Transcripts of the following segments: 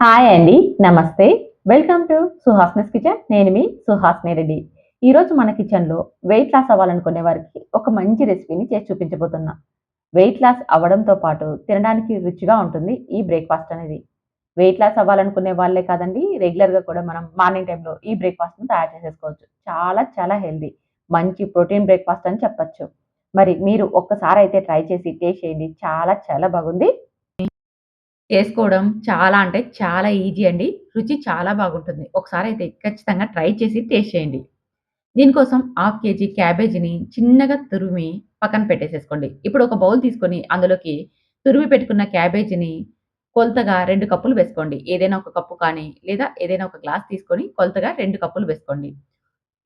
Hi అండి నమస్తే welcome to సుహాస్నస్ kitchen నేను మీ సుహాస్ని రెడ్డి ఈరోజు మన కిచెన్లో వెయిట్ లాస్ అవ్వాలనుకునే వారికి ఒక మంచి రెసిపీని చేసి చూపించబోతున్నా. వెయిట్ లాస్ అవ్వడంతో పాటు తినడానికి రుచిగా ఉంటుంది ఈ బ్రేక్ఫాస్ట్ అనేది. వెయిట్ లాస్ అవ్వాలనుకునే వాళ్ళే కాదండి రెగ్యులర్గా కూడా మనం మార్నింగ్ టైంలో ఈ బ్రేక్ఫాస్ట్ని తయారు చేసేసుకోవచ్చు. చాలా చాలా హెల్దీ మంచి ప్రోటీన్ బ్రేక్ఫాస్ట్ అని చెప్పొచ్చు. మరి మీరు ఒక్కసారి అయితే ట్రై చేసి టేస్ట్ చేయండి. చాలా చాలా బాగుంది. చేసుకోవడం చాలా అంటే చాలా ఈజీ అండి. రుచి చాలా బాగుంటుంది. ఒకసారి అయితే ఖచ్చితంగా ట్రై చేసి టేస్ట్ చేయండి. దీనికోసం హాఫ్ కేజీ క్యాబేజీని చిన్నగా తురిమి పక్కన పెట్టేసేసుకోండి. ఇప్పుడు ఒక బౌల్ తీసుకొని అందులోకి తురిమి పెట్టుకున్న క్యాబేజీని కొలతగా రెండు కప్పులు వేసుకోండి. ఏదైనా ఒక కప్పు కానీ లేదా ఏదైనా ఒక గ్లాస్ తీసుకొని కొలతగా రెండు కప్పులు వేసుకోండి.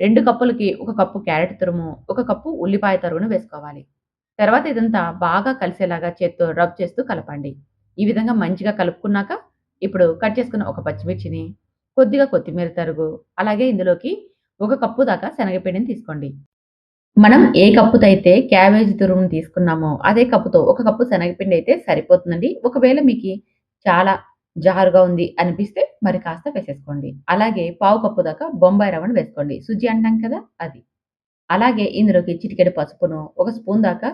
రెండు కప్పులకి ఒక కప్పు క్యారెట్ తురుము, ఒక కప్పు ఉల్లిపాయ తరువును వేసుకోవాలి. తర్వాత ఇదంతా బాగా కలిసేలాగా చేత్తో రబ్ చేస్తూ కలపండి. ఈ విధంగా మంచిగా కలుపుకున్నాక, ఇప్పుడు కట్ చేసుకున్న ఒక పచ్చిమిర్చిని, కొద్దిగా కొత్తిమీర తరుగు, అలాగే ఇందులోకి ఒక కప్పు దాకా శనగపిండిని తీసుకోండి. మనం ఏ కప్పుతో అయితే క్యాబేజీ తురుమును తీసుకున్నామో, అదే కప్పుతో ఒక కప్పు శనగపిండి అయితే సరిపోతుందండి. ఒకవేళ మీకు చాలా జారుగా ఉంది అనిపిస్తే మరి కాస్త వేసేసుకోండి. అలాగే పావు కప్పు దాకా బొంబాయి రవ్వను వేసుకోండి. సుజి అంటాం కదా అది. అలాగే ఇందులోకి చిటికెడు పసుపును, ఒక స్పూన్ దాకా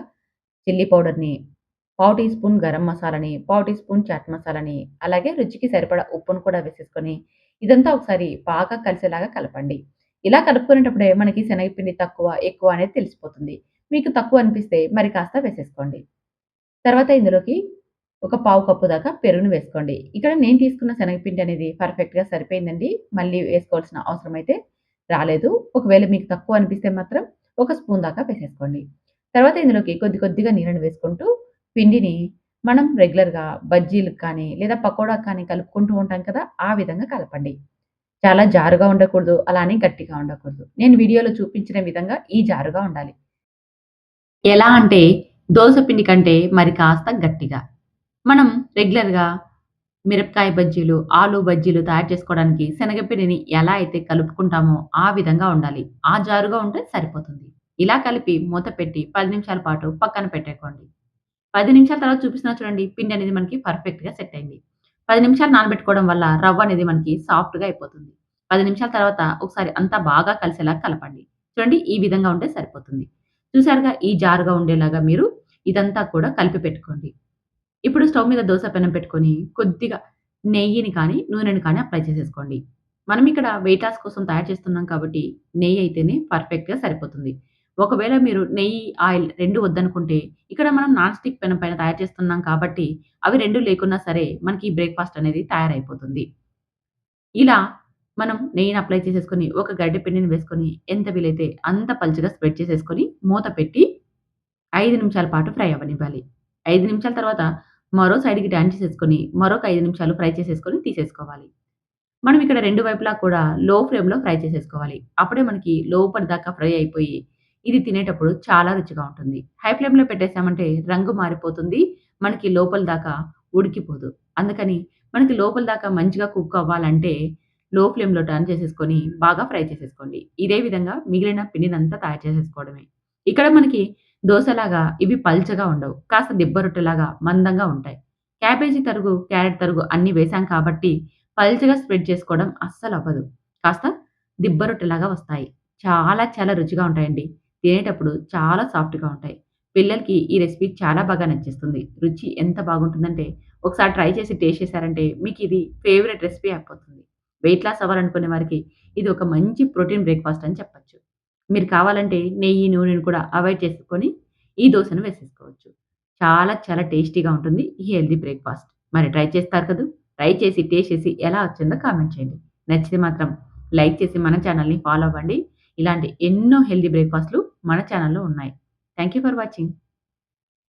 చిల్లీ పౌడర్‌ని, పావు టీ స్పూన్ గరం మసాలాని, పావు టీ స్పూన్ చాట్ మసాలాని, అలాగే రుచికి సరిపడా ఉప్పును కూడా వేసేసుకొని, ఇదంతా ఒకసారి బాగా కలిసేలాగా కలపండి. ఇలా కలుపుకునేటప్పుడే మనకి శనగపిండి తక్కువ, ఎక్కువ అనేది తెలిసిపోతుంది. మీకు తక్కువ అనిపిస్తే మరి కాస్త వేసేసుకోండి. తర్వాత ఇందులోకి ఒక పావు కప్పు దాకా పెరుగును వేసుకోండి. ఇక్కడ నేను తీసుకున్న శనగపిండి అనేది పర్ఫెక్ట్‌గా సరిపోయిందండి. మళ్ళీ వేసుకోవాల్సిన అవసరం అయితే రాలేదు. ఒకవేళ మీకు తక్కువ అనిపిస్తే మాత్రం ఒక స్పూన్ దాకా వేసేసుకోండి. తర్వాత ఇందులోకి కొద్ది కొద్దిగా నీళ్ళను వేసుకుంటూ పిండిని మనం రెగ్యులర్‌గా బజ్జీలకు కానీ, లేదా పకోడాకు కానీ కలుపుకుంటూ ఉంటాం కదా! ఆ విధంగా కలపండి. చాలా జారుగా ఉండకూడదు. అలా అని గట్టిగా ఉండకూడదు. నేను వీడియోలో చూపించిన విధంగా ఈ జారుగా ఉండాలి. ఎలా అంటే దోస పిండి కంటే మరి కాస్త గట్టిగా. మనం రెగ్యులర్‌గా మిరపకాయ బజ్జీలు, ఆలు బజ్జీలు తయారు చేసుకోవడానికి శనగపిండిని ఎలా అయితే కలుపుకుంటామో ఆ విధంగా ఉండాలి. ఆ జారుగా ఉంటే సరిపోతుంది. ఇలా కలిపి మూత పెట్టి పది నిమిషాల పాటు పక్కన పెట్టేకోండి. పది నిమిషాల తర్వాత చూపిస్తున్నా చూడండి పిండి అనేది మనకి పర్ఫెక్ట్‌గా సెట్ అయింది. పది నిమిషాలు నానబెట్టుకోవడం వల్ల రవ్వ అనేది మనకి సాఫ్ట్‌గా అయిపోతుంది. పది నిమిషాల తర్వాత ఒకసారి అంతా బాగా కలిసేలాగా కలపండి. చూడండి ఈ విధంగా ఉంటే సరిపోతుంది. చూసారుగా ఈ జారుగా ఉండేలాగా మీరు ఇదంతా కూడా కలిపి పెట్టుకోండి. ఇప్పుడు స్టవ్ మీద దోస పెనం పెట్టుకొని కొద్దిగా నెయ్యిని కానీ, నూనెని కానీ అప్లై చేసేసుకోండి. మనం ఇక్కడ వెయిట్ లాస్ కోసం తయారు చేస్తున్నాం కాబట్టి నెయ్యి అయితేనే పర్ఫెక్ట్‌గా సరిపోతుంది. ఒకవేళ మీరు నెయ్యి, ఆయిల్ రెండు వద్దనుకుంటే ఇక్కడ మనం నాన్ స్టిక్ పెనం పైన తయారు చేస్తున్నాం కాబట్టి అవి రెండు లేకున్నా సరే మనకి బ్రేక్‌ఫాస్ట్ అనేది తయారైపోతుంది. ఇలా మనం నెయ్యిని అప్లై చేసేసుకొని, ఒక గడ్డి పిండిని వేసుకొని, ఎంత వీలైతే అంత పల్చగా స్ప్రెడ్ చేసేసుకొని, మూత పెట్టి ఐదు నిమిషాల పాటు ఫ్రై అవ్వనివ్వాలి. ఐదు నిమిషాల తర్వాత మరో సైడ్‌కి టర్న్ చేసేసుకొని, మరొక ఐదు నిమిషాలు ఫ్రై చేసేసుకొని తీసేసుకోవాలి. మనం ఇక్కడ రెండు వైపులా కూడా లో ఫ్లేమ్‌లో ఫ్రై చేసేసుకోవాలి. అప్పుడే మనకి లోపలి దాకా ఫ్రై అయిపోయి, ఇది తినేటప్పుడు చాలా రుచిగా ఉంటుంది. హై ఫ్లేమ్‌లో పెట్టేసామంటే రంగు మారిపోతుంది. మనకి లోపల దాకా ఉడికిపోదు. అందుకని మనకి లోపల దాకా మంచిగా కుక్ అవ్వాలంటే లో ఫ్లేమ్‌లో టర్న్ చేసేసుకొని బాగా ఫ్రై చేసేసుకోండి. ఇదే విధంగా మిగిలిన పిండినంతా తయారు చేసేసుకోవడమే. ఇక్కడ మనకి దోశలాగా ఇవి పల్చగా ఉండవు. కాస్త దిబ్బ రొట్టెలాగా మందంగా ఉంటాయి. క్యాబేజీ తరుగు, క్యారెట్ తరుగు అన్నీ వేసాం కాబట్టి పల్చగా స్ప్రెడ్ చేసుకోవడం అస్సలు అవ్వదు కాస్త దిబ్బరొట్టెలాగా వస్తాయి. చాలా చాలా రుచిగా ఉంటాయండి. తినేటప్పుడు చాలా సాఫ్ట్‌గా ఉంటాయి. పిల్లలకి ఈ రెసిపీ చాలా బాగా నచ్చేస్తుంది. రుచి ఎంత బాగుంటుందంటే ఒకసారి ట్రై చేసి టేస్ట్ చేశారంటే మీకు ఇది ఫేవరెట్ రెసిపీ అయిపోతుంది. వెయిట్ లాస్ అవ్వాలనుకునే వారికి ఇది ఒక మంచి ప్రోటీన్ బ్రేక్‌ఫాస్ట్ అని చెప్పొచ్చు. మీరు కావాలంటే నెయ్యి, నూనెను కూడా అవాయిడ్ చేసుకొని ఈ దోశను వేసేసుకోవచ్చు. చాలా చాలా టేస్టీగా ఉంటుంది ఈ హెల్దీ బ్రేక్‌ఫాస్ట్. మరి ట్రై చేస్తారు కదా ట్రై చేసి టేస్ట్ చేసి ఎలా వచ్చిందో కామెంట్ చేయండి. నచ్చితే మాత్రం లైక్ చేసి మన ఛానల్ని ఫాలో అవ్వండి. ఇలాంటి ఎన్నో హెల్దీ బ్రేక్‌ఫాస్ట్‌లు మన ఛానల్లో ఉన్నాయి. Thank you for watching.